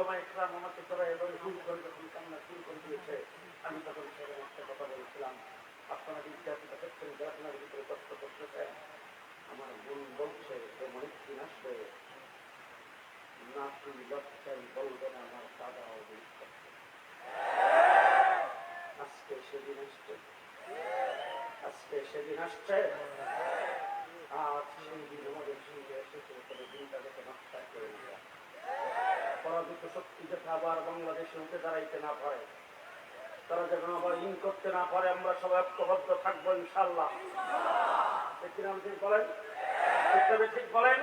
ওলামা ইকরাম আমাকে তোরা এভাবে ভুল করে যখন কান্না শুরু করে দিয়েছে। আমি তখন সেখানে একটা কথা বলেছিলাম, আপনারা বিদ্যার্থীরা দেখছেন আপনার ভিতরে কষ্ট করতেছেন আমার বোন বলছে এমন একদিন আসবে না তুই লজ্জায় বলবে না, আমার দাদা অভিযোগ করছে আজকে সেদিন আসছে। আজকে সেদিন আসছে আজ সেই দিন আমাদের সঙ্গে এসেছে তবে দিনটা দেখে নষ্ট করে দিলাম পরাজিত শক্তি যাতে আবার বাংলাদেশে উঠে দাঁড়াইতে না পারে, তারা যেন আবার ইন করতে না পারে, আমরা সবাই ঐক্যবদ্ধ থাকব ইনশাল্লাহ ঠিক বলেন? ঠিক বলেন?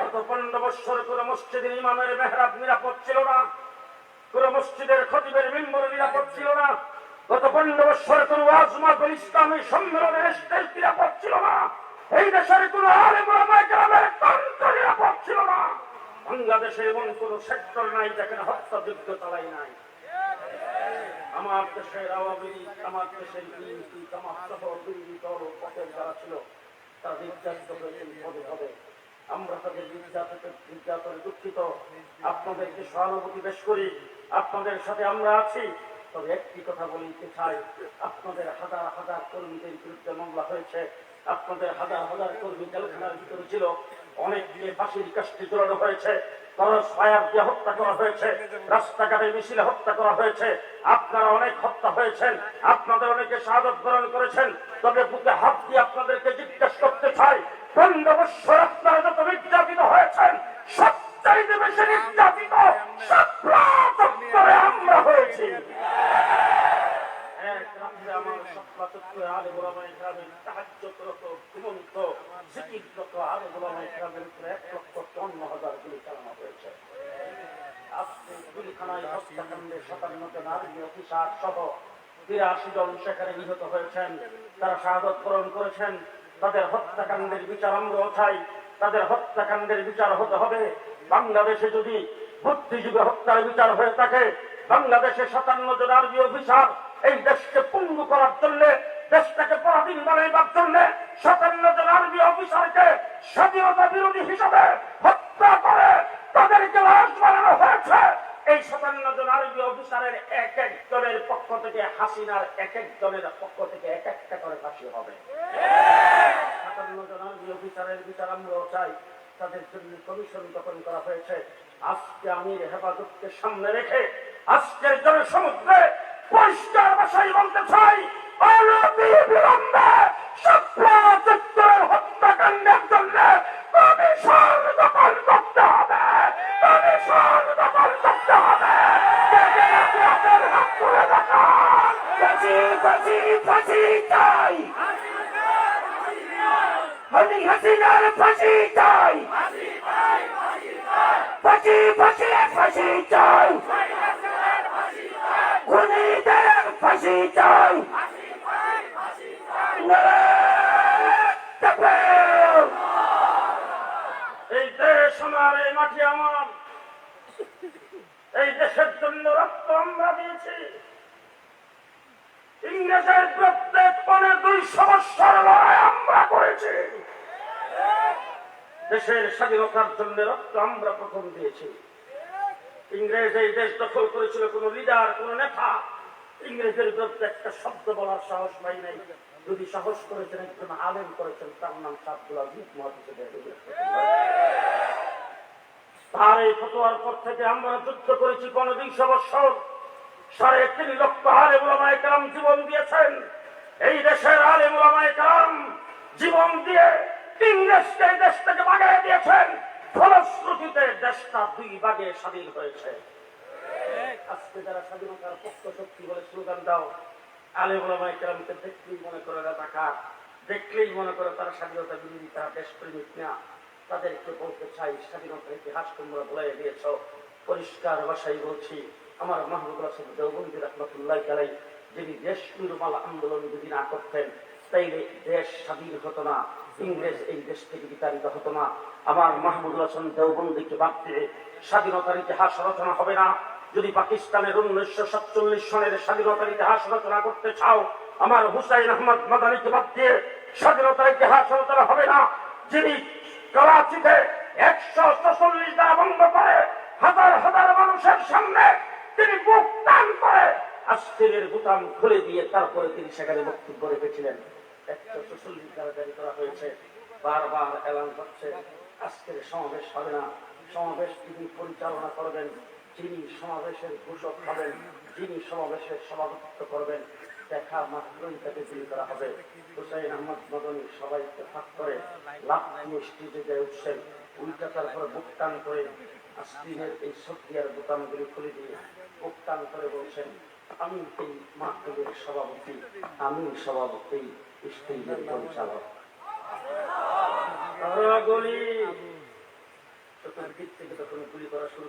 গত পনেরো বৎসর করে মসজিদের ইমামের মেহরাব নিরাপদ ছিল না কোন মসজিদের খতিবের মেম্বর নিরাপদ ছিল না গত পনেরো বৎসর কোন ওয়াজমাতুল ইসলামী সম্মেলনের স্টেজ নিরাপদ ছিল না, এই দেশের কোন আলেম কেরামের তন্ত্র নিরাপদ ছিল না। বাংলাদেশে এমন কোন সেক্টর নাই যেখানে হত্যা যুদ্ধ চালাই নাই। আমার দেশের আওয়ামী লীগ, আমার দেশের বিএনপি জামাত সহ বিরোধী দল পথের যারা ছিল, তারা নির্যাতিত হয়েছেন পদে পদে। আমরা তাদের নির্যাতিত নির্যাতনে দুঃখিত। আপনাদেরকে সহানুভূতি বেশ করি। আপনাদের সাথে আমরা আছি। তবে একটি কথা বলতে চাই। আপনাদের হাজার হাজার কর্মীদের বিরুদ্ধে মামলা হয়েছে। আপনাদের হাজার হাজার কর্মী জেলখানার ভিতরে ছিল। অনেককে ফাঁসির কাষ্টে জড়ানো হয়েছে। হত্যা করা হয়েছে। রাস্তাঘাটে হত্যা করা হয়েছে। আপনারা অনেক হত্যা হয়েছেন। আপনাদের অনেকে শাহাদত বরণ করেছেন। তবে বুকে হাত দিয়ে আপনাদেরকে জিজ্ঞেস করতে চাই পনেরো বৎসর আপনারা যত হয়েছেন, সবচাইতে বেশি আমরা হয়েছি। আমার তারা শাহাদত পূরণ করেছেন তাদের হত্যাকাণ্ডের বিচার আমরাও চাই তাদের হত্যাকাণ্ডের বিচার হতে হবে বাংলাদেশে যদি বুদ্ধিজীবী হত্যার বিচার হয়ে থাকে, বাংলাদেশে সাতান্ন জন আর্মি অফিসার এই দেশকে পঙ্গু করার জন্য, দেশটাকে পরাধীন বানাইবার জন্য সাতান্ন জন আর্মি অফিসারকে স্বাধীনতা বিরোধী হিসাবে হত্যা করে তাদেরকে লাশ বানানো হয়েছে। এই সাতান্ন জন আরবি অফিসারের এক এক জনের পক্ষ থেকে, হাসিনার এক এক জনের পক্ষ থেকে এক একটা করে ফাঁসি হবে। সাতান্ন জন আরবি অফিসারের বিচার আমরাও চাই। তাদের জন্য কমিশন গঠন করা হয়েছে। আজকে আমির হেফাজতকে সামনে রেখে আজকের জনসমুদ্রে পরিষ্কার ভাষায় বলতে চাই অনতি বিলম্বে সপ্লা চত্বরের হত্যাকাণ্ডের জন্য কমিশন গঠন করতে হবে কমিশন গঠন করতে হবে হাসিনার ফাঁসি চাই ফাঁসি ফাঁসি ফাঁসি চাই ফাঁসি চাই। এই দেশ আমার, এই মাটি আমার। এই দেশের জন্য রক্ত আমরা দিয়েছি। ইংরেজের প্রত্যেক পনে দুইশো বৎসর লড়াই আমরা করেছি। দেশের স্বাধীনতার জন্য রক্ত আমরা প্রথম দিয়েছি। ইংরেজ এই দেশ দখল করেছিল কোন লিডার, কোন নেতা। ইংরেজের বিরুদ্ধে একটা শব্দ বলার সাহস পাই নাই। যদি সাহস করেছেন, একজন আলেম করেছেন, তার নাম সাবদুল আজিজ মহাদিসের তার এই ফটোয়ার পর থেকে আমরা যুদ্ধ করেছি গণবিংশ বৎসর। সাড়ে তিন লক্ষ আলেম ওলামায়ে কেরাম জীবন দিয়েছেন। এই দেশের আলেম ওলামায়ে কেরাম জীবন দিয়ে ইংরেজকে এই দেশ থেকে বাগায় দিয়েছেন। ফলশ্রুতিতে দেশটা দুই ভাগে স্বাধীন হয়েছে। আজকে যারা স্বাধীনতার পক্ষ শক্তি বলে স্লোগান দাও, আলেম ওলামায়ে কেরামকে দেখলেই মনে করে রাজাকার দেখলেই মনে করে তারা স্বাধীনতা বিরোধী, তারা দেশপ্রেমিক না। তাদেরকে বলতে চাই, স্বাধীনতার ইতিহাস তোমরা বলে দিয়েছ। পরিষ্কার ভাষায় বলছি, আমার মাহবুব রাসুল দেওবন্দি রহমতুল্লাহ গালাই যিনি দেশ নির্মাল আন্দোলন যদি না করতেন, তাইলে দেশ স্বাধীন হতো না, ইংরেজ এই দেশ থেকে বিতাড়িত হতো না। আমার মাহমুদুল হাসান দেওবন্দিকে বাদ দিয়ে স্বাধীনতার ইতিহাস রচনা হবে না। যদি পাকিস্তানের উনিশশো সাতচল্লিশ সনের স্বাধীনতার ইতিহাস রচনা করতে চাও, আমার হুসাইন আহমদ মাদানিকে বাদ দিয়ে স্বাধীনতার ইতিহাস রচনা হবে না। যিনি করাচিতে একশো চল্লিশ দ্বারা বন্ধ করে হাজার হাজার মানুষের সামনে তিনি বুক টান করে আশ্চর্যের বুতাম খুলে দিয়ে তারপরে তিনি সেখানে বক্তব্য রেখেছিলেন। একটা চুচল্লিশ দ্বারা জারি করা হয়েছে। বারবার এলান হচ্ছে। আজকের সমাবেশ হবে না। সমাবেশ তিনি পরিচালনা করবেন। যিনি সমাবেশের ঘোষক হবেন যিনি সমাবেশের সভাপতিত্ব করবেন দেখা মাত্রই তাকে বিলি করা হবে। হুসাইন আহমদ মদনী সবাইকে ফাঁক করে দিয়ে স্টেজে যায় উঠছেন। উল্টা তারপরে বুক টান করে আস্তিনের এই সক্রিয়ার বোতামগুলি খুলে দিয়ে বুক টান করে বলছেন আমি এই মাহফিলের সভাপতি আমি সভাপতি স্টেজের পরিচালক। তারা গলি চতুর্দিক থেকে তখন গুলি করা শুরু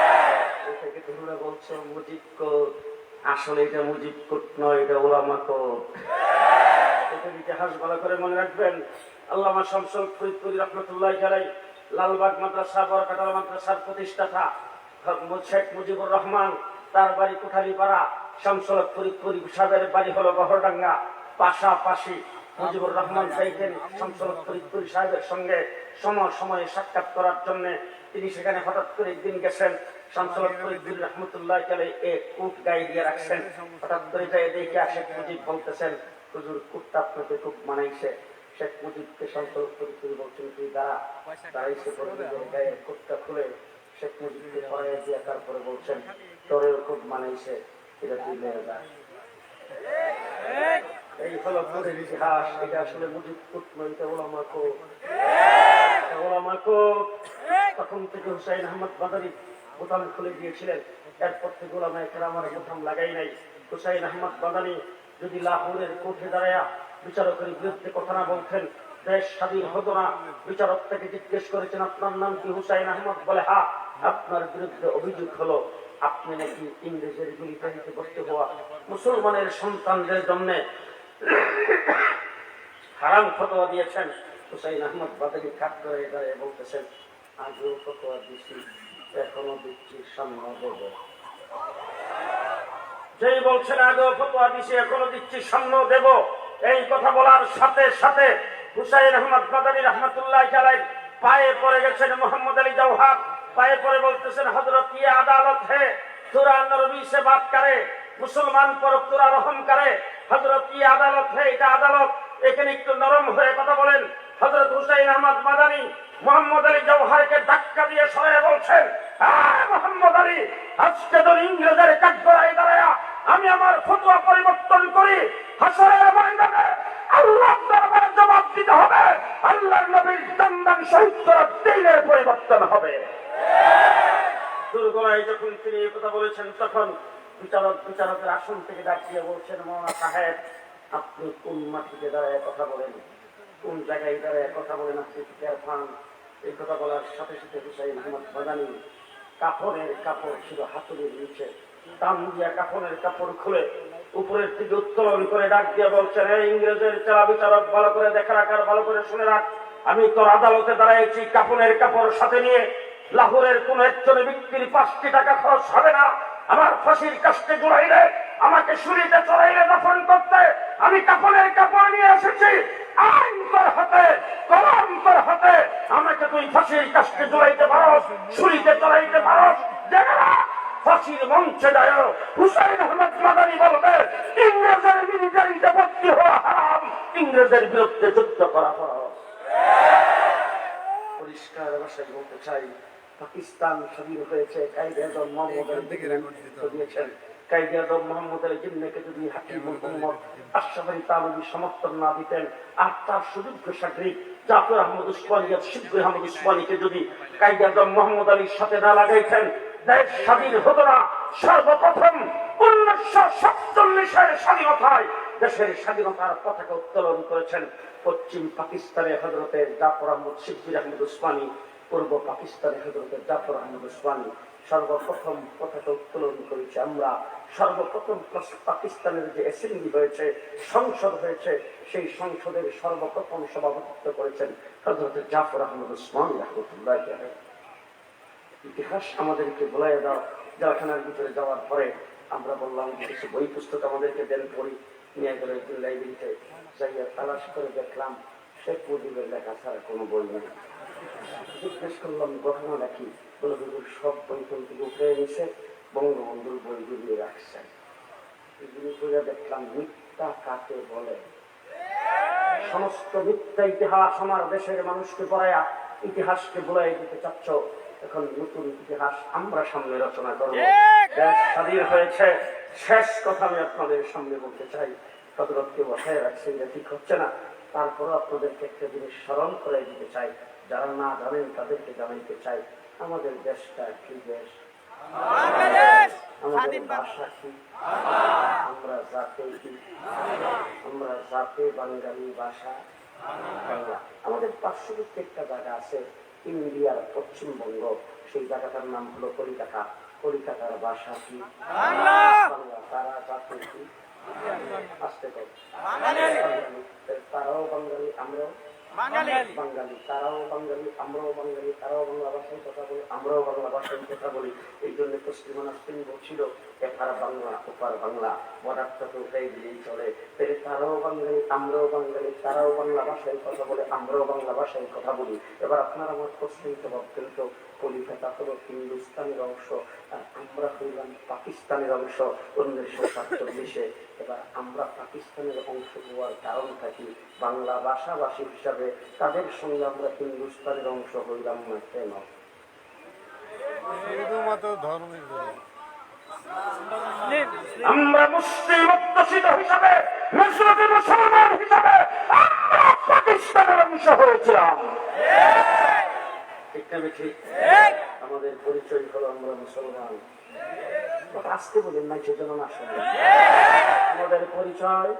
ধরুরা বলছো আসলে এটা নয়, এটা ইতিহাস ভালো করে মনে রাখবেন, আল্লামা শামসুল ফরিদপুরি রহমতুল্লাহ জালাই লালবাগ মাদ্রাসা, বরকাটাল মাদ্রাসার প্রতিষ্ঠাতা শেখ মুজিবুর রহমান, তার বাড়ি কোঠালীপাড়া, শামসুল ফরিদপুরি সাহেবের বাড়ি হলো গহরডাঙ্গা পাশাপাশি মুজিবুর রহমান চাইতেন শামসুল ফরিদপুরি সাহেবের সঙ্গে সময় সময়ে সাক্ষাৎ করার জন্য তিনি সেখানে হঠাৎ করে একদিন গেছেন। শামসুল ফরিদপুরি রহমতুল্লাহ এ কুট গায়ে দিয়ে রাখছেন। হঠাৎ করে যাই দেখে বলতেছেন, হুজুর খুব মানাইছে। শেখ মুজিবকে শামসুল ফরিদপুরি বলছেন শেখ মুজিবকে দিয়ে তারপরে বলছেন, তোরেও খুব মানাইছে, এটা তুই এই হলো ইতিহাস। এটা আসলে মুজিব কুট নয়, এটা ওলামা এটা ওলামা কোট তখন থেকে হুসাইন আহমদ বাদারি বোতাম খুলে দিয়েছিলেন। এরপর থেকে ওলামা আমার বোতাম লাগাই নাই। হুসাইন আহমদ বাদানি যদি লাহোরের কোর্টে দাঁড়ায়া বিচারকের বিরুদ্ধে কথা না বলতেন, দেশ স্বাধীন হতো না। বিচারক থেকে জিজ্ঞেস করেছেন, আপনার নাম কি? হুসাইন আহমদ বলে হা আপনার বিরুদ্ধে অভিযোগ হলো, আপনি নাকি ইংরেজের গুলিতে বসতে হওয়া মুসলমানের সন্তানদের জন্য হারাম ফতোয়া দিয়েছেন। হুসাইন আহমদ বাদালি কাট করে দাঁড়িয়ে বলতেছেন আগেও ফতোয়া এখনও দিচ্ছি সামনে দেবো যেই বলছেন আগেও ফতোয়া দিচ্ছি এখনও দিচ্ছি সামনে দেব। এই কথা বলার সাথে সাথে হুসাইন আহমদ বাদালি রহমতুল্লাহ জালাই পায়ে পড়ে গেছেন মোহাম্মদ আলী জওহার। পায়ে পড়ে বলতেছেন হজরত ইয়ে আদালত হে? তোরা নরবি সে বাত করে? মুসলমান পর তোরা রহম করে? হজরত ইয়ে আদালত হে? এটা আদালত। এখানে একটু নরম হয়ে কথা বলেন। হজরত হুসাইন আহমদ মাদানী মোহাম্মদ আলী জওহারকে ধাক্কা দিয়ে সরে বলছেন "আয় মোহাম্মদ আলী, আজকে তোর ইংরেজের কাঠগড়ায় দাঁড়ায়া আমি আমার ফতোয়া পরিবর্তন করি, হাসরের ময়দানে আল্লাহ দরবারে জবাব দিতে হবে, আল্লাহর নবীর দন্দন শহীদ দিনের পরিবর্তন হবে। দুর্গলায় যখন তিনি এই কথা বলেছেন, তখন বিচারক, বিচারকের আসন থেকে ডাক দিয়ে বলছেন মৌলানা সাহেব আপনি কোন মাটিতে দাঁড়ায় কথা বলেন কোন জায়গায় দাঁড়ায় কথা আপনি টিকার পান এই কথা বলার সাথে সাথে হুসাইন আহমদ বাদানি কাপড়ের কাপড় ছিল হাতুড়ির নিচে। দাম দিয়া কাপড়ের কাপড় খুলে উপরের দিকে উত্তোলন করে ডাক দিয়ে বলছেন, এই ইংরেজের চালা বিচারক, ভালো করে দেখা রাখার ভালো করে শুনে রাখ। আমি তোর আদালতে দাঁড়াইছি কাপড়ের কাপড় সাথে নিয়ে লাহোরের কোন একজনের ব্যক্তির পাঁচটি টাকা খরচ হবে না। আমার ফাঁসির কাস্টে জোড়াইলে আমাকে শুলিতে চড়াইলে দফন করতে আমি কাপড়ের কাপড় নিয়ে এসেছি। আইন হাতে কলম হাতে। আমাকে তুই ফাঁসির কাস্টে জোড়াইতে পারস শুলিতে চড়াইতে পারস। দেখে না ফাঁসির মঞ্চে যায় হুসাইন আহমদ মাদানি বলবে ইংরেজের মিলিটারিতে ভর্তি হওয়া হারাম ইংরেজের বিরুদ্ধে যুদ্ধ করা পরিষ্কার ভাষায় বলতে চাই পাকিস্তান স্বাধীন হয়েছে কায়দে দিয়েছেন উসমানী স্বাধীনতায় দেশের স্বাধীনতার পতাকা উত্তোলন করেছেন পশ্চিম পাকিস্তানের হজরতের জাফর আহমদ শিবুর আহমদ উসমানী, পূর্ব পাকিস্তানে হজরত জাফর আহমদ ওসমানী সর্বপ্রথম পতাকা উত্তোলন করেছে। আমরা সর্বপ্রথম পাকিস্তানের যে অ্যাসেম্বলি হয়েছে, সংসদ হয়েছে, সেই সংসদের সর্বপ্রথম সভাপতিত্ব করেছেন জাফর আহমদ ওসমানী রহমতুল্লাহ ইতিহাস আমাদেরকে বলাই দাও, জলখানার ভিতরে যাওয়ার পরে আমরা বললাম, কিছু বই পুস্তক আমাদেরকে দেন পড়ি, নিয়ে লাইব্রেরিতে যাইয়া তালাশ করে দেখলাম, শেখ মুজিবের লেখা ছাড়া কোনো বই নেই। জিজ্ঞেস করলাম ঘটনা নাকি বলে হুজুর সব কিন্তু উঠে এনেছে, বঙ্গবন্ধুর বই গুলিয়ে রাখছেন এগুলি দেখলাম মিথ্যা কাকে বলে? সমস্ত মিথ্যা ইতিহাস আমার দেশের মানুষকে পড়ায়া ইতিহাসকে বুলাই দিতে চাচ্ছ, এখন নতুন ইতিহাস আমরা সামনে রচনা করব। দেশ স্বাধীন হয়েছে, শেষ কথা আমি আপনাদের সামনে বলতে চাই। হজরতকে বসায় রাখছে, এটা ঠিক হচ্ছে না। তারপরও আপনাদেরকে একটা জিনিস স্মরণ করে দিতে চাই। যারা না জানেন তাদেরকে জানাইতে চাই। আমাদের দেশটা কি দেশ? আমাদের ভাষা কি? আমরা জাতে কি? আমরা জাতে বাঙালি ভাষা? আমাদের জায়গা আছে ইন্ডিয়ার পশ্চিমবঙ্গ। সেই জায়গাটার নাম হলো কলিকাতা। কলিকাতার ভাষা কি? তারা জাতে কি? আসতে তারাও বাঙালি আমরাও। বাঙালি। তারাও বাঙালি, আমরাও বাঙালি, তারাও বাংলা ভাষায় কথা বলি, আমরাও বাংলা ভাষায় কথা বলি। এই জন্য পশ্চিমবঙ্গ সিং বলছিল এপার বাংলা, ওপার বাংলা আমার পাকিস্তানের অংশ। আমরা পাকিস্তানের অংশ হওয়ার কারণটা কি? বাংলা ভাষাভাষী হিসাবে তাদের সঙ্গে আমরা হিন্দুস্তানের অংশ হইলাম না কেন? শুধুমাত্র ধর্মের জন্য আমরা মুসলিম অধ্যুষিত হিসাবে, মুসলিম মুসলমান হিসাবে আমরা পাকিস্তানের অংশ হয়েছিলাম। আমাদের পরিচয় হলো আমরা মুসলমান। আসতে বলেন না সেজন্য আমাদের পরিচয়?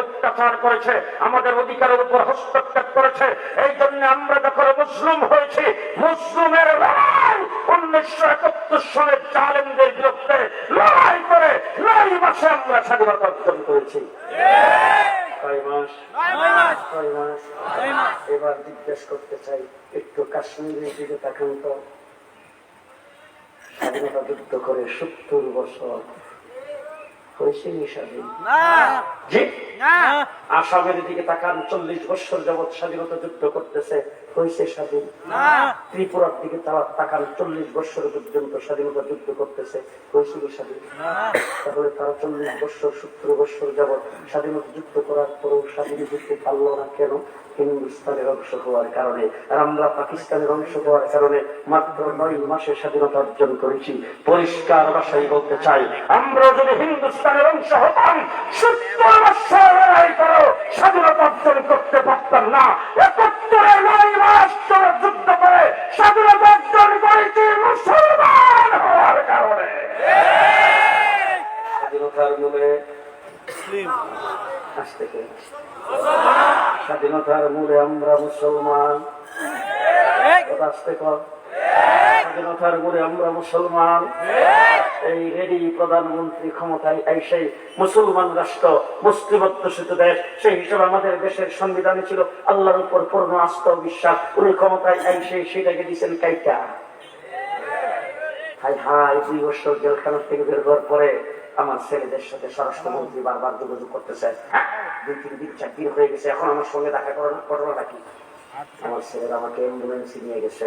অত্যাচার করেছে, আমাদের অধিকারের উপর হস্তক্ষেপ করেছে। এই জন্য আমরা যখন মুসলিম হয়েছি, মুসলিমের উনিশশো একাত্তর সনের জালেমদের বিরুদ্ধে লড়াই করে নয় মাসে আমরা স্বাধীনতা অর্জন করেছি। মাস। মাস। এবার জিজ্ঞেস করতে চাই একটু কাশ্মীরের দিকে তাকান তো। স্বাধীনতা যুদ্ধ করে সত্তর বছর। হয়েছে স্বাধীন? আসামের দিকে তাকান চল্লিশ বছর যাবৎ স্বাধীনতা যুদ্ধ করতেছে। হয়েছে স্বাধীন। ত্রিপুরার দিকে তারা তাকান চল্লিশ বছর পর্যন্ত স্বাধীনতা যুদ্ধ করতেছে হয়েছিল স্বাধীন। তাহলে তারা চল্লিশ বছর সত্তর বছর যাবৎ স্বাধীনতা যুদ্ধ করার পরেও স্বাধীন যুদ্ধ পারল না কেন? হিন্দুস্তানের অংশ হওয়ার কারণে। আর আমরা পাকিস্তানের অংশ হওয়ার কারণে মাত্র নয় মাসে স্বাধীনতা অর্জন করেছি। পরিষ্কার ভাষায় বলতে চাই আমরা যদি হিন্দুস্তানের অংশ হতাম সত্তর বছর লড়াই করো স্বাধীনতা অর্জন করতে পারতাম না। একাত্তরে নয় মাস ধরে যুদ্ধ করে স্বাধীনতা অর্জন করেছি মুসলমান হওয়ার কারণে। স্বাধীনতার মূলে স্বাধীনতার আমরা মুসলমান। আসতে কর। ছিল আল্লাহর উপর পূর্ণ আস্থা বিশ্বাস। উনি ক্ষমতায় সেটাকে দিচ্ছেন দুই বছর জেলখানা থেকে বের হওয়ার পরে আমার ছেলেদের সাথে স্বরাষ্ট্রমন্ত্রী বারবার যোগাযোগ করতেছে। হ্যাঁ, দুই তিন দিন দিন হয়ে গেছে এখন আমার সঙ্গে দেখা করার ঘটনাটা আমার ছেলেরা আমাকে নিয়ে গেছে।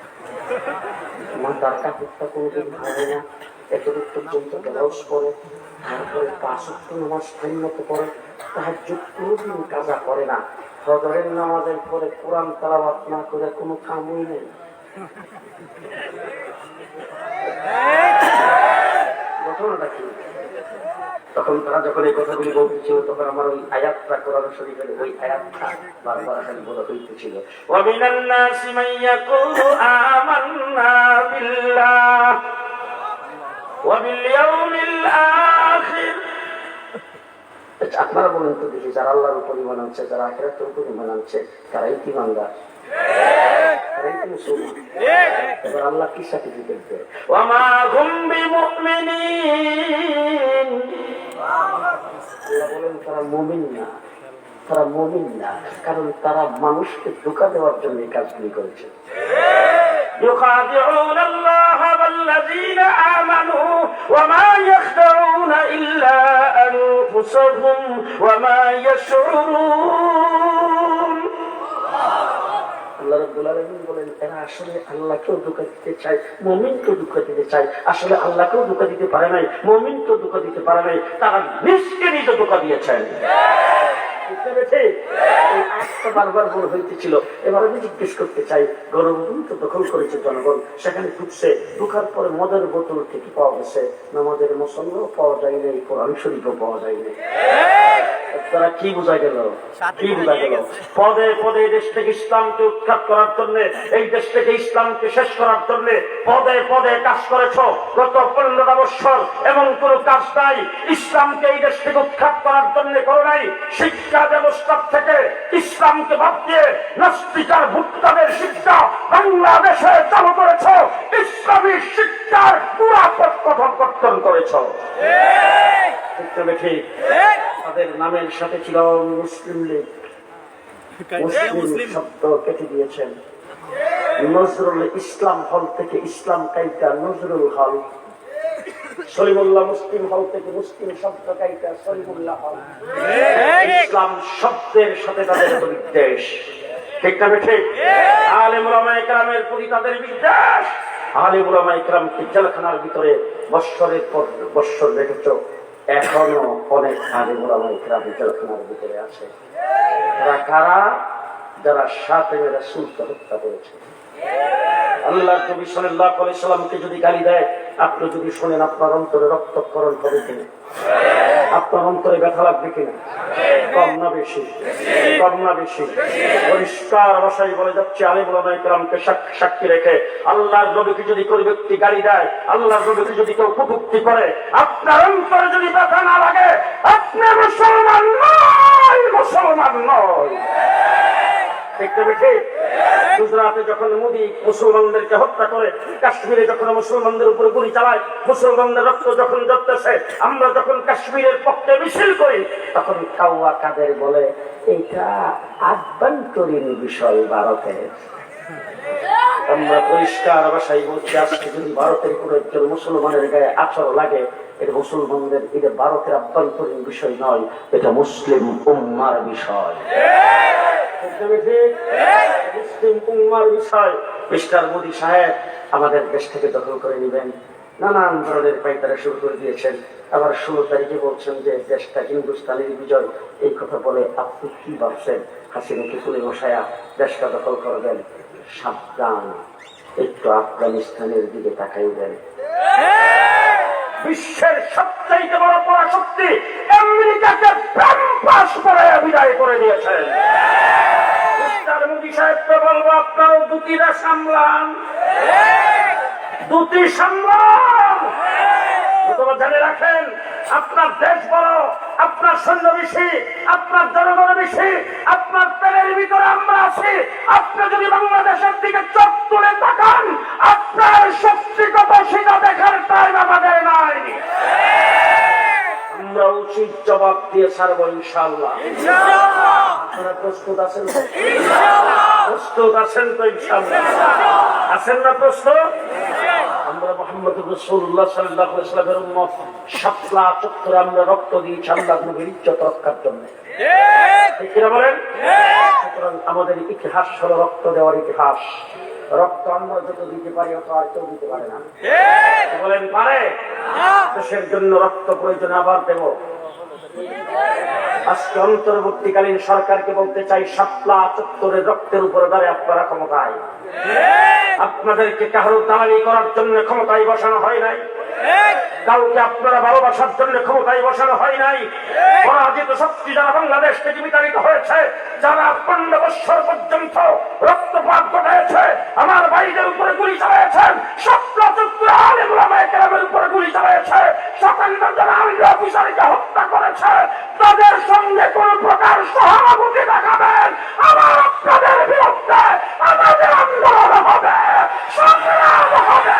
মাথার কাপড়টা কোনোদিন ভাবে না। এতটুকু পর্যন্ত ব্লাউজ পরে তারপরে পাঁচ অক্ট নামাজ টাইম মতো পরে তাহার কোনোদিন কাজা করে না। ফজরের নামাজের পরে কোরআন তালাবাত না করে কোনো কামই নেই। ঘটনাটা কি? তখন তারা যখন এই কথাগুলি বলতেছিল তখন আমার ওই আয়াতটা করার শরীফের ওই আয়াতটা আচ্ছা, আপনারা বলেন তো দেখি, যারা আল্লাহর উপর ইমান আনছে, যারা আখেরাতের উপর ইমান আনছে, তারাই কি বান্দা? আল্লাহ কি সার্টিফিকেট দেয় وما هم بمؤمنين আল্লাহ বলেন তারা মমিন না তারা মমিন না কারণ তারা মানুষকে ধোকা দেওয়ার জন্য এই কাজগুলি করেছে يخادعون الله والذين آمنوا وما يخدعون إلا أنفسهم وما يشعرون আল্লাহ রব্দুল আলমিন বলেন এরা আসলে আল্লাহকেও ধোকা দিতে চায় মমিনকেও ধোকা দিতে চায়। আসলে আল্লাহকেও ধোকা দিতে পারে নাই মমিনকেও ধোকা দিতে পারে নাই তারা নিজকে নিজে ধোকা দিয়েছেন। বুঝতে পেরেছে? এই বারবার বড় হইতেছিল। এবার আমি জিজ্ঞেস করতে চাই গণভবন তো দখল করেছে জনগণ সেখানে ঢুকছে ঢুকার পরে মদের বোতল থেকে পাওয়া গেছে নামাজের মসল্লাও পাওয়া যায় নাই কোরআন শরীফও পাওয়া যায় নাই। তারা কি বোঝা গেল? কি বোঝা গেল? পদে পদে এই দেশ থেকে ইসলামকে উৎখাত করার জন্য এই দেশ থেকে ইসলামকে শেষ করার জন্য পদে পদে কাজ করেছ। গত পনেরোটা বৎসর এমন কোন কাজ নাই ইসলামকে এই দেশ থেকে উৎখাত করার জন্য করো নাই। শিক্ষা ব্যবস্থা থেকে ইসলামকে বাদ দিয়ে নাস্তিকার ভুট্টাদের শিক্ষা বাংলাদেশে চালু করেছ। ইসলামী শিক্ষার পুরা কথন কর্তন করেছ। তাদের নামের সাথে ছিল মুসলিম লীগ। ইসলাম হল থেকে ইসলাম কাইটা নজরুল হল। সলিমুল্লাহ মুসলিম হল থেকে মুসলিম শব্দ কাইটা সলিমুল্লাহ হল। ইসলাম শব্দের সাথে তাদের বিদ্বেষ ঠিক না ঠিক আলেম ওলামা ইকরামের প্রতি তাদের বিশ্বাস। আলেম ওলামা একরামকে জেলখানার ভিতরে বৎসরের পর বৎসর রেখেছ এখনও অনেক আলেম ওলামা ইকরাম জেলখানার ভিতরে আছে। তারা কারা? যারা সাথে মেয়েরা সুলকে হত্যা করেছে। আল্লাহ নবী সাল্লাল্লাহু আলাইহি সাল্লামকে যদি গালি দেয়, আপনি যদি শোনেন আপনার অন্তরে রক্তক্ষরণ হবে কিনা? আপনার অন্তরে ব্যথা লাগবে কিনা? কম না বেশি। কম না বেশি। পরিষ্কার ভাষায় বলে যাচ্ছে আলী বলামাই কেরামকে সাক্ষী রেখে, আল্লাহর নবীকে যদি কোনো ব্যক্তি গালি দেয়, আল্লাহর নবীকে যদি কেউ কটুক্তি করে, আপনার অন্তরে যদি ব্যথা না লাগে, আপনি মুসলমান নয় মুসলমান নয়। গুজরাটে যখন মোদী মুসলমানদেরকে হত্যা করে, কাশ্মীরে যখন মুসলমানদের উপরে গুলি চালায়, মুসলমানদের রক্ত যখন জড়তেছে আমরা যখন কাশ্মীরের পক্ষে মিছিল করি, তখন কাউয়া কাদের বলে? এটা আভ্যন্তরীণ বিষয় ভারতের আমরা পরিষ্কার ভাষায় বলছি, আজকে যদি ভারতের কোন একজন মুসলমানের গায়ে আচর লাগে, এটা মুসলমানদের এটা ভারতের আভ্যন্তরীণ বিষয় নয়, এটা মুসলিম উম্মার বিষয়। মুসলিম উম্মার বিষয়, মিস্টার মোদী সাহেব আমাদের দেশ থেকে দখল করে নেবেন। নানান ধরনের পাইতারা শুরু করে দিয়েছেন। আবার ষোলো তারিখে বলছেন যে দেশটা হিন্দুস্তানের বিজয়। এই কথা বলে আপনি কি ভাবছেন? হাসিনাকে তুলে বসায়া দেশটা দখল করবেন? সাবধান। একটু আফগানিস্তানের দিকে তাকাই দেন বিশ্বের সবচাইতে বড় পরাশক্তি আমেরিকাকে করায় করে বিদায় করে দিয়েছেন মিস্টার সাহেবকে বলব, আপনারও দুটিরা সামলান দুটি সামলান। জেনে রাখেন। আপনার দেশ বড় আপনার সৈন্য বেশি আপনার জনগণ বেশি আপনার পেলের ভিতরে আমরা আছি। আপনি যদি বাংলাদেশের দিকে চোখ তুলে তাকান আপনার শক্তিগত সেটা দেখার টাইম আমাদের নাই। আমরা উচিত জবাব দিয়ে ছাড়বো ইনশাল্লাহ আপনারা প্রস্তুত আছেন? প্রস্তুত আছেন তো ইনশাল্লাহ আছেন না প্রস্তুত? মোহাম্মদ রসুল্লাহ সাল্লাহ ইসলামের উম্মত সাতলা চত্বরে আমরা রক্ত দিয়েছি আল্লাহ নবীর ইজ্জত রক্ষার জন্য। বলেন? সুতরাং আমাদের ইতিহাস হলো রক্ত দেওয়ার ইতিহাস। রক্ত আমরা যত দিতে পারি অত আর কেউ দিতে পারে না। বলেন পারে? দেশের জন্য রক্ত প্রয়োজন আবার দেব। আজকে অন্তর্বর্তীকালীন সরকারকে বলতে চাই সাতলা চত্বরের রক্তের উপরে দাঁড়িয়ে আপনারা ক্ষমতায়। আপনাদেরকে কারও দালালি করার জন্য ক্ষমতায় বসানো হয় নাই। কাউকে আপনারা ভালোবাসার জন্য ক্ষমতায় বসানো হয় নাই। পরাজিত শক্তি যারা বাংলাদেশ থেকে বিতাড়িত হয়েছে যারা পনেরো বৎসর পর্যন্ত রক্তপাত ঘটাইছে আমার ভাইদের উপরে গুলি চালিয়েছেন স্বপ্ন চুক্তি উপরে গুলি চালিয়েছে সকালটা যারা আইন অফিসারকে হত্যা করেছে তাদের সঙ্গে কোন প্রকার সহানুভূতি দেখাবেন আমার আপনাদের বিরুদ্ধে আমাদের আন্দোলন হবে সংগ্রাম হবে।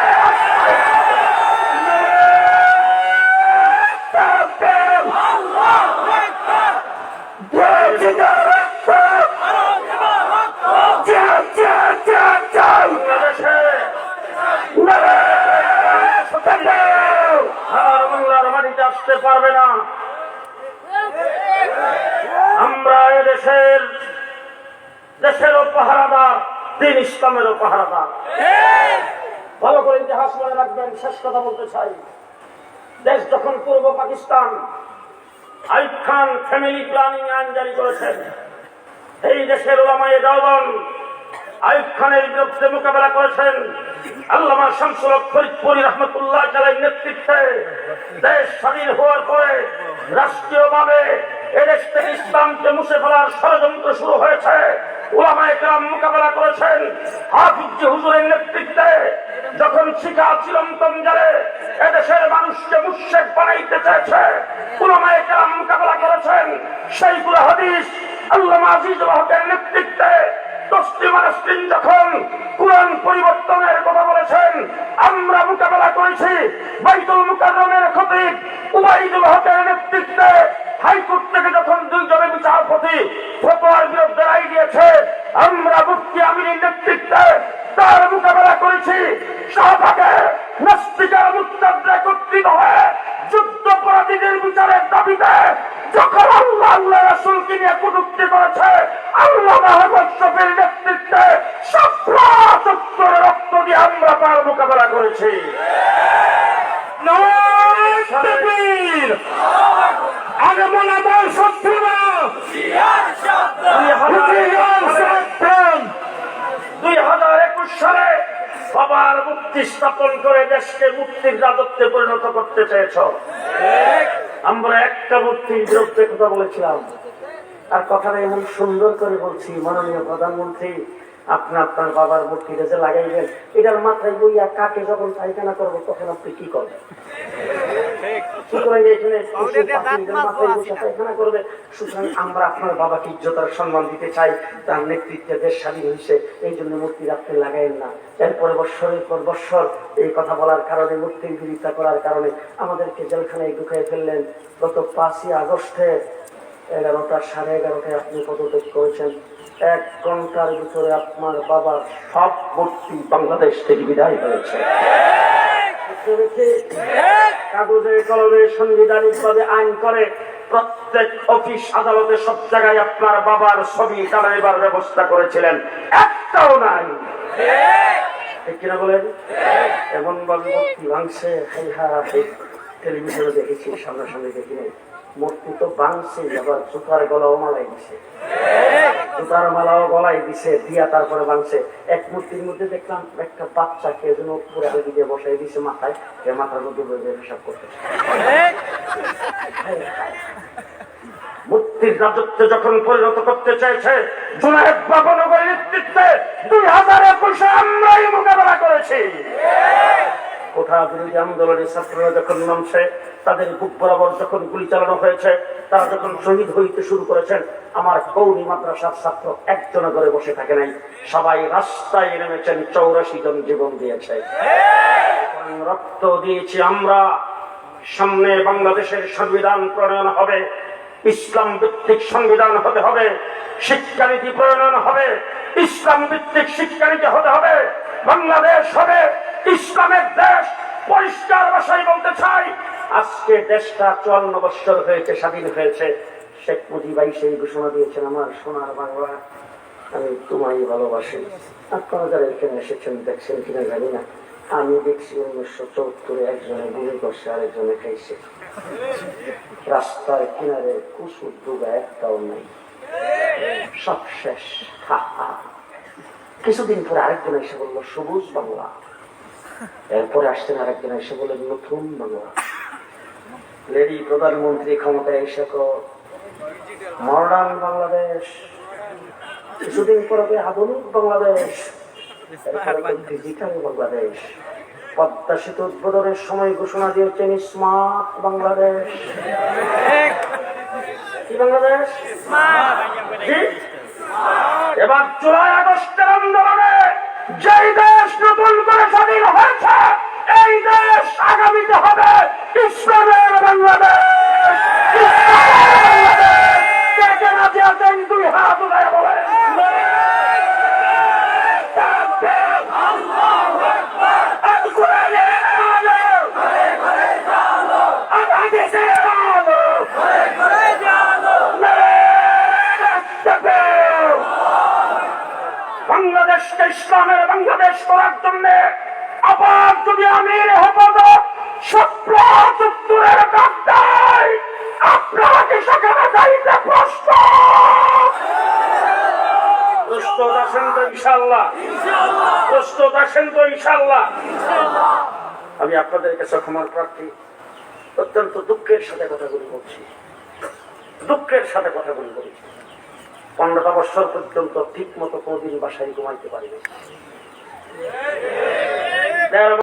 আসতে পারবে না। আমরা এদেশের দেশেরও পাহারাদার, দিন ইসলামেরও পাহারাদার। ভালো করে ইতিহাস মনে রাখবেন, শেষ কথা বলতে চাই। দেশ যখন পূর্ব পাকিস্তান আইব খান ফ্যামিলি প্ল্যানিং আইন জারি করেছেন এই দেশের ওলামায়ে দেওবন আইব খানের বিরুদ্ধে মোকাবেলা করেছেন আল্লামা শামসুল ফরিদপুরি রহমতুল্লাহ চালের নেতৃত্বে। দেশ স্বাধীন হওয়ার পরে রাষ্ট্রীয়ভাবে এদেশ থেকে ইসলামকে মুছে ফেলার ষড়যন্ত্র শুরু হয়েছে। ওলামায়ে কেরাম মোকাবেলা করেছেন হাফিজ হুজুরের নেতৃত্বে। যখন শিখা চিরন্তন জালে এদেশের মানুষকে মুশেক বানাইতে চেয়েছে ওলামায়ে কেরাম মোকাবেলা করেছেন। সেইগুলো হাদিস আল্লামা আজিজুল হকের নেতৃত্বে নাসরিন যখন কোরআন পরিবর্তনের কথা বলেছেন, আমরা মোকাবেলা করেছি বাইতুল মুকাররমের খতিব উবাইদুল হকের নেতৃত্বে হাইকোর্ট থেকে যখন দুইজনে বিচারপতি ফতোয়ার বিরুদ্ধে রায় দিয়েছে আমরা মুফতি আমিনের নেতৃত্বে তার মোকাবেলা করেছি। শাহবাগে নাস্তিকার মুক্তাদ্রা একত্রিত হয়ে যুদ্ধপরাধীদের বিচারের দাবিতে যখন আল্লাহ আল্লাহ রাসুলকে নিয়ে কটুক্তি করেছে আল্লাহ মাহমদ শফির নেতৃত্বে রক্ত দিয়ে আমরা তার মোকাবেলা করেছি। আগমন আমার শত্রু না দুই হাজার। সালে সবার মুক্তি স্থাপন করে দেশকে মুক্তির রাজত্বে পরিণত করতে চেয়েছ আমরা একটা মুক্তির বিরুদ্ধে কথা বলেছিলাম। আর কথাটা এমন সুন্দর করে বলছি, মাননীয় প্রধানমন্ত্রী, আপনি আপনার বাবার মূর্তিটা যে লাগাইবেন এটার মাথায় বইয়া কাকে যখন পায়খানা করব, তখন আপনি কি করবেন সুতরাং এখানে পশু পাখিদের মাথায় বসে পায়খানা করবে সুতরাং আমরা আপনার বাবাকে ইজ্জত সম্মান দিতে চাই তার নেতৃত্বে দেশ স্বাধীন হয়েছে এই জন্য মূর্তি আপনি লাগাইন না। এরপরে বৎসরের পর বৎসর এই কথা বলার কারণে মূর্তির বিরোধিতা করার কারণে আমাদেরকে জেলখানায় ঢুকাই ফেললেন। গত পাঁচই আগস্টে এগারোটা সাড়ে এগারোটায় আপনি পদত্যাগ করেছেন। এক ঘণ্টার ভিতরে আপনার বাবার সব মূর্তি বাংলাদেশ থেকে বিদায় হয়েছে। কাগজে কলমে সাংবিধানিক ভাবে আইন করে। প্রত্যেক অফিস আদালতে সব জায়গায় আপনার বাবার ছবি টানাইবার ব্যবস্থা করেছিলেন। একটাও নাই। কিনা বলেন? এমন ভাবে মূর্তি ভাঙছে হাই হা টেলিভিশনে দেখেছি সামনাসামনি দেখি নাই। মূর্তি তো ভাঙছে আবার জুতার গলাও মালাই দিছে। জুতার মালাও গলায় দিছে, দিয়া তারপরে ভাঙছে এক মূর্তির মধ্যে দেখলাম একটা বাচ্চাকে যেন পুরো দিকে বসাই দিছে মাথায় যে মাথার মধ্যে বসে হিসাব করতে মূর্তির রাজত্বে যখন পরিণত করতে চাইছে নেতৃত্বে দুই হাজার একুশে আমরাই মোকাবেলা করেছি। কোঠা বিরোধী আন্দোলনের ছাত্ররা যখন নামছে, তাদের বুক বরাবর যখন গুলি চালানো হয়েছে, তারা যখন শহীদ হইতে শুরু করেছেন, আমার কৌরি মাদ্রাসার ছাত্র একজন করে বসে থাকে নাই। সবাই রাস্তায় নেমেছেন, চৌরাশি জন জীবন দিয়েছে। রক্ত দিয়েছি আমরা। সামনে বাংলাদেশের সংবিধান প্রণয়ন হবে, ইসলাম ভিত্তিক সংবিধান হতে হবে, শিক্ষানীতি প্রণয়ন হবে, ইসলাম ভিত্তিক শিক্ষানীতি হতে হবে, বাংলাদেশ হবে। ইসলামের দেশ পরিষ্কার ভাষায় বলতে চাই, আজকে দেশটা চুয়ান্ন বৎসর হয়েছে, স্বাধীন হয়েছে। শেখ মুজিবাই সেই ঘোষণা দিয়েছেন, আমার সোনার বাংলা আমি তোমায় ভালোবাসি। আপনারা যারা এখানে এসেছেন, দেখছেন কিনা জানি না। আমি দেখছি উনিশশো চৌত্তরে একজনে গুলি করছে, আরেকজনে খাইছে রাস্তার কিনারে কুসুর দুগা একটাও নেই। সব শেষ। কিছুদিন পরে আরেকজন এসে বলল, সবুজ বাংলা। এরপরে আসছেন আরেকজন এসে বললেন নতুন বাংলা লেডি প্রধানমন্ত্রী ক্ষমতায় এসে তো মডার্ন বাংলাদেশ কিছুদিন পরে আধুনিক বাংলাদেশ ডিজিটাল বাংলাদেশ। পদ্মা সেতু উদ্বোধনের সময় ঘোষণা দিয়েছেন স্মার্ট বাংলাদেশ। কি বাংলাদেশ? এবার জুলাই আগস্টের আন্দোলনে যেই দেশ নতুন করে স্বাধীন হয়েছে, এই দেশ আগামীতে হবে ইসলামের বাংলাদেশ। দুই হাত বলেন আছেন তো ইনশাল্লাহ আমি আপনাদের কাছে ক্ষমার প্রার্থী। অত্যন্ত দুঃখের সাথে কথাগুলি বলছি। দুঃখের সাথে কথাগুলি বলছি। পনেরোটা বছর পর্যন্ত ঠিক মতো কোনদিন বাসায় ঘুমাইতে পারিনি।